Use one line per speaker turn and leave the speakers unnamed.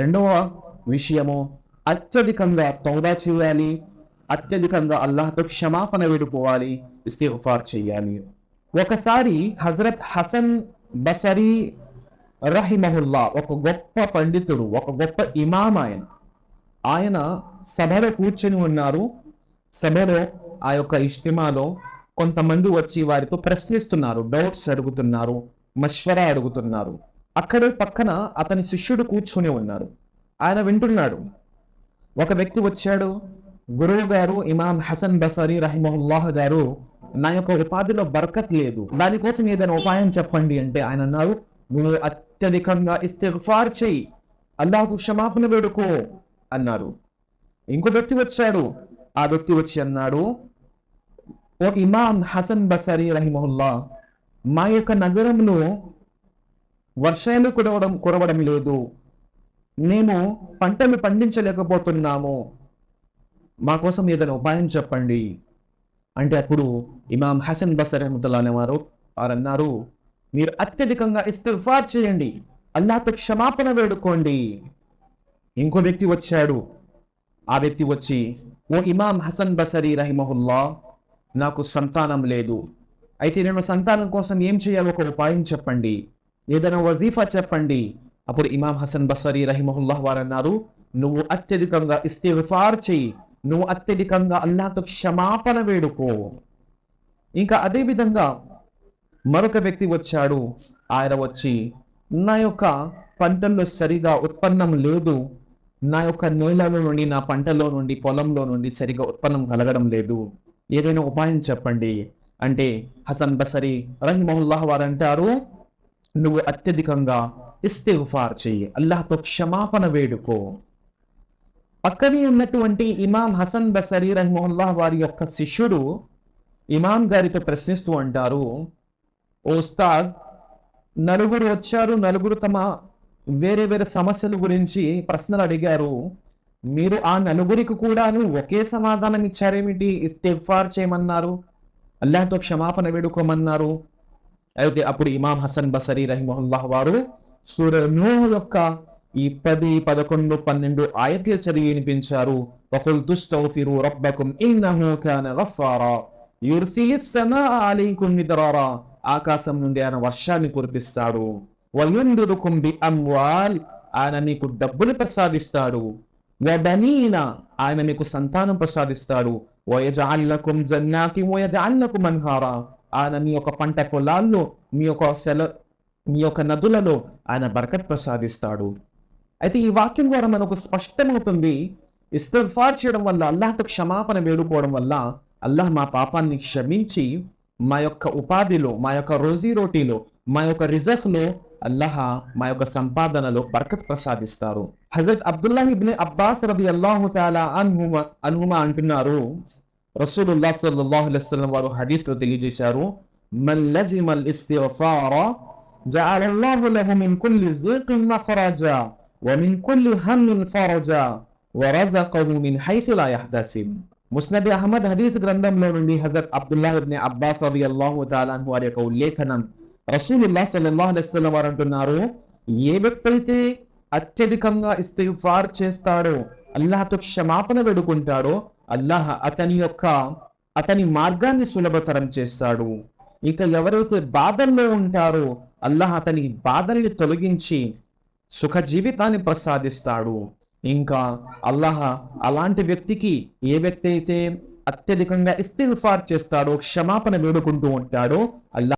రెండవ విషయము అత్యధికంగా తౌబా చేయాలి అత్యధికంగా అల్లాహతో క్షమాపణ వేడుకోవాలి ఇస్తిఫార్ చేయాలి. ఒకసారి హజరత్ హసన్ బసరీ రహిమహుల్లా ఒక గొప్ప పండితుడు ఒక గొప్ప ఇమాం ఆయన. ఆయన సభలో కూర్చొని ఉన్నారు. సభలో ఆ యొక్క ఇష్టిమాలో కొంతమంది వచ్చి వారితో ప్రశ్నిస్తున్నారు డౌట్స్ అడుగుతున్నారు మష్వర అడుగుతున్నారు. అక్కడ పక్కన అతని శిష్యుడు కూర్చొని ఉన్నారు. ఆయన వింటున్నాడు. ఒక వ్యక్తి వచ్చాడు. గురువు గారు ఇమాం హసన్ బసరీ రహిమహుల్లాహ్ గారు నా యొక్క ఉపాధిలో బర్కత్ లేదు. దానికోసం ఏదైనా ఉపాయం చెప్పండి అంటే ఆయన అన్నారు. నువ్వు అత్యధికంగా ఇస్తిగ్ఫార్ చెయ్యి అల్లాహకు క్షమాపణ వేడుకో అన్నారు. ఇంకో వ్యక్తి వచ్చాడు. ఆ వ్యక్తి వచ్చి అన్నాడు ఓ ఇమాం హసన్ బసరీ రహిమహుల్లా మా యొక్క నగరంలో వర్షాలు కురవడం కురవడం లేదు. మేము పంటలు పండించలేకపోతున్నాము. మా కోసం ఏదైనా ఉపాయం చెప్పండి. అంటే అప్పుడు ఇమాం హసన్ బసర్ రహమతుల్లా అనేవారు వారు అన్నారు మీరు అత్యధికంగా ఇస్తిఫార్ చేయండి. అల్లాహతో క్షమాపణ వేడుకోండి. ఇంకో వ్యక్తి వచ్చాడు. ఆ వ్యక్తి వచ్చి ఓ ఇమాం హసన్ బసరీ రహిమహుల్లా నాకు సంతానం లేదు. అయితే నేను సంతానం కోసం ఏం చేయాలో ఒక ఉపాయం చెప్పండి. ఏదైనా వజీఫా చెప్పండి. అప్పుడు ఇమాం హసన్ బసరీ రహిమహుల్లాహ్ వారు అన్నారు నువ్వు అత్యధికంగా ఇస్తిఫార్ చెయ్యి నువ్వు అత్యధికంగా అల్లాతో క్షమాపణ వేడుకో. ఇంకా అదే విధంగా మరొక వ్యక్తి వచ్చాడు. ఆయన వచ్చి నా యొక్క పంటల్లో సరిగా ఉత్పన్నం లేదు. నా యొక్క నేలలో నుండి నా పంటలో నుండి పొలంలో నుండి సరిగా ఉత్పన్నం కలగడం లేదు. ఏదైనా ఉపాయం చెప్పండి. అంటే హసన్ బసరి రహిమహుల్లాహ్ వారు అంటారు నువ్వు అత్యధికంగా ఇస్తిఫార్ చెయ్యి. అల్లాహతో క్షమాపణ వేడుకో. పక్కనే ఉన్నటువంటి ఇమాం హసన్ బసరీ రహిమహుల్లాహ్ వారి యొక్క శిష్యుడు ఇమాం గారితో ప్రశ్నిస్తూ అంటారు ఓస్తాద్ నలుగురు వచ్చారు నలుగురు తమ వేరే వేరే సమస్యల గురించి ప్రశ్నలు అడిగారు. మీరు ఆ నలుగురికి కూడాను ఒకే సమాధానం ఇచ్చారేమిటి? ఇస్తిఫార్ చేయమన్నారు. అల్లాహతో క్షమాపణ వేడుకోమన్నారు. అయితే అప్పుడు ఇమాం హసన్ బసరీ రహిమహుల్లాహ్ వారు సూర నూహ్ యొక్క ఈ పది పదకొండు పన్నెండు ఆయత్లు చదివి వినిపించారు. ఆకాశం నుండి ఆయన వర్షాన్ని కురిపిస్తాడు. వయుందురుకుం బి అమ్వాల్. ఆయన మీకు డబ్బులు ప్రసాదిస్తాడు. వబనీన. ఆయన మీకు సంతానం ప్రసాదిస్తాడు. వయజాల్లకుం జన్నాతి వయజాల్లకుం అన్హారా. ఆయన మీ యొక్క పంట పొలాల్లో మీ యొక్క సెల మీ యొక్క నదులలో ఆయన బరకత్ ప్రసాదిస్తాడు. అయితే ఈ వాక్యం ద్వారా మనకు స్పష్టమవుతుంది ఇస్తర్ఫార్ చేయడం వల్ల అల్లాహతో క్షమాపణ వేడుకోవడం వల్ల అల్లాహ్ మా పాపాన్ని క్షమించి మా యొక్క ఉపాధిలో మా యొక్క రోజీ రోటీలో మా యొక్క రిజర్వ్లో అల్లాహ మా యొక్క సంపాదనలో బర్కత్ ప్రసాదిస్తారు. హజరత్ అబ్దుల్లా అబ్బాస్ రబి అల్లాహు తాలా అన్హుమా అన్హుమా అంటున్నారు రసూలుల్లాహ్ సల్లల్లాహు అలైహి వసల్లం వారు హదీస్ లో తెలియజేశారు మన్ లజిమల్ ఇస్తిగ్ఫార జఅల అల్లాహు లహు మిన్ కుల్లి జిక్న్ మఖరజా ومن كل هم فرجا ورزقه من حيث لا يحتسب ముస్నద్ అహ్మద్ హదీస్ గ్రంథంలో నుండి హజరత్ అబ్దుల్లాహ్ ఇబ్ని అబ్బాస్ రలియల్లాహు తాలా అన్హు వారి యొక్క ఉల్లేఖనం రసూలుల్లాహ్ సల్లల్లాహు అలైహి వసల్లం వారు అంటున్నారు ఏ వ్యక్తి అయితే అత్యధికంగా ఇస్తిగ్ఫార్ చేస్తాడో అల్లాహతో క్షమాపణ వేడుకుంటాడో అల్లాహ్ అతని యొక్క అతని మార్గాన్ని సులభతరం చేస్తాడు. ఇక ఎవరైతే బాధల్లో ఉంటారో అల్లాహ్ అతని బాధల్ని తొలగించి సుఖ జీవితాన్ని ప్రసాదిస్తాడు. ఇంకా అల్లాహ్ అలాంటి వ్యక్తికి ఏ వ్యక్తి అయితే అత్యధికంగా ఇస్తిల్ఫార్ చేస్తాడో క్షమాపణ వేడుకుంటూ ఉంటాడో అల్లాహ్